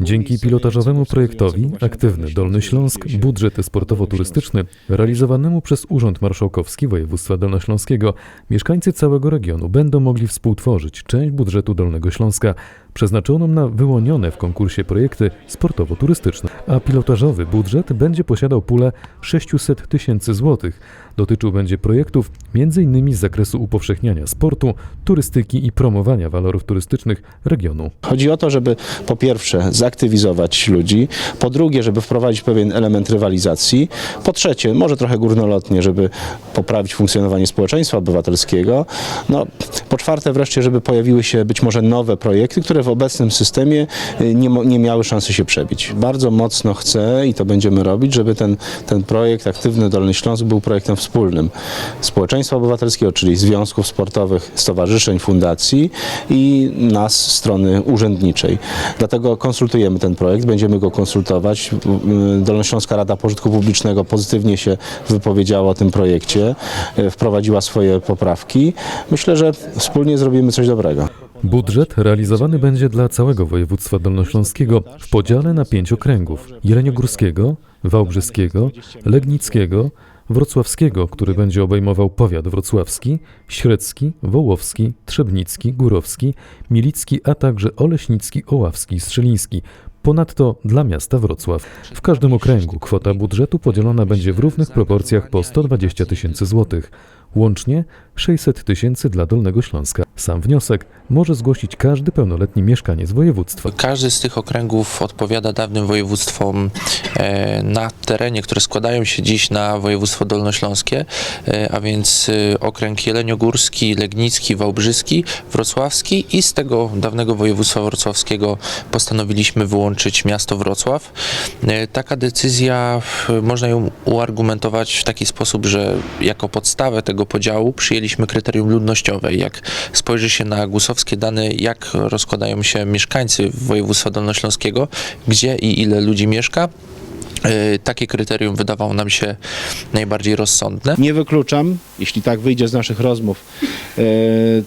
Dzięki pilotażowemu projektowi Aktywny Dolny Śląsk, budżet sportowo-turystyczny realizowanemu przez Urząd Marszałkowski Województwa Dolnośląskiego, mieszkańcy całego regionu będą mogli współtworzyć część budżetu Dolnego Śląska przeznaczoną na wyłonione w konkursie projekty sportowo-turystyczne, a pilotażowy budżet będzie posiadał pulę 600 tysięcy złotych. Dotyczył będzie projektów m.in. z zakresu upowszechniania sportu, turystyki i promowania walorów turystycznych regionu. Chodzi o to, żeby po pierwsze zaktywizować ludzi, po drugie, żeby wprowadzić pewien element rywalizacji, po trzecie, może trochę górnolotnie, żeby poprawić funkcjonowanie społeczeństwa obywatelskiego, no, po czwarte wreszcie, żeby pojawiły się być może nowe projekty, które w obecnym systemie y, nie, nie miały szansy się przebić. Bardzo mocno chcę i to będziemy robić, żeby ten, ten projekt Aktywny Dolny Śląsk był projektem wspólnym społeczeństwa obywatelskiego, czyli związków sportowych, stowarzyszeń, fundacji i nas, strony urzędniczej. Dlatego konsultujemy ten projekt, będziemy go konsultować. Y, Dolnośląska Rada Pożytku Publicznego pozytywnie się wypowiedziała o tym projekcie, y, wprowadziła swoje poprawki. Myślę, że wspólnie zrobimy coś dobrego. Budżet realizowany będzie dla całego województwa dolnośląskiego w podziale na pięć okręgów: jeleniogórskiego, wałbrzyskiego, legnickiego, wrocławskiego, który będzie obejmował powiat wrocławski, średzki, wołowski, trzebnicki, górowski, milicki, a także oleśnicki, oławski i strzeliński. Ponadto dla miasta Wrocław. W każdym okręgu kwota budżetu podzielona będzie w równych proporcjach po 120 tysięcy złotych. Łącznie 600 tysięcy dla Dolnego Śląska. Sam wniosek może zgłosić każdy pełnoletni mieszkaniec województwa. Każdy z tych okręgów odpowiada dawnym województwom e, na terenie, które składają się dziś na województwo dolnośląskie, e, a więc e, okręg jeleniogórski, legnicki, wałbrzyski, wrocławski i z tego dawnego województwa wrocławskiego postanowiliśmy wyłączyć miasto Wrocław. Taka decyzja, można ją uargumentować w taki sposób, że jako podstawę tego podziału przyjęliśmy kryterium ludnościowe. Jak spojrzy się na gusowskie dane, jak rozkładają się mieszkańcy województwa dolnośląskiego, gdzie i ile ludzi mieszka, takie kryterium wydawało nam się najbardziej rozsądne. Nie wykluczam, jeśli tak wyjdzie z naszych rozmów, e,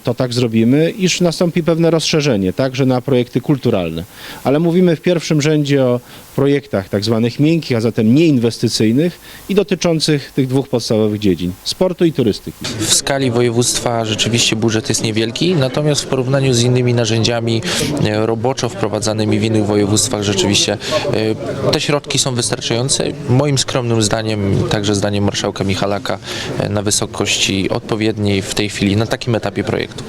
to tak zrobimy, iż nastąpi pewne rozszerzenie, także na projekty kulturalne. Ale mówimy w pierwszym rzędzie o projektach tak zwanych miękkich, a zatem nieinwestycyjnych i dotyczących tych dwóch podstawowych dziedzin sportu i turystyki. W skali województwa rzeczywiście budżet jest niewielki, natomiast w porównaniu z innymi narzędziami e, roboczo wprowadzanymi w innych województwach rzeczywiście e, te środki są wystarczające. Moim skromnym zdaniem, także zdaniem marszałka Michalaka, e, na wysokości odpowiedniej w tej chwili na takim etapie projektu.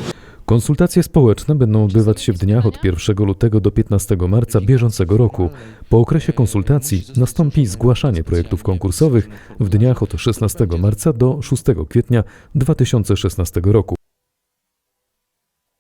Konsultacje społeczne będą odbywać się w dniach od 1 lutego do 15 marca bieżącego roku. Po okresie konsultacji nastąpi zgłaszanie projektów konkursowych w dniach od 16 marca do 6 kwietnia 2016 roku.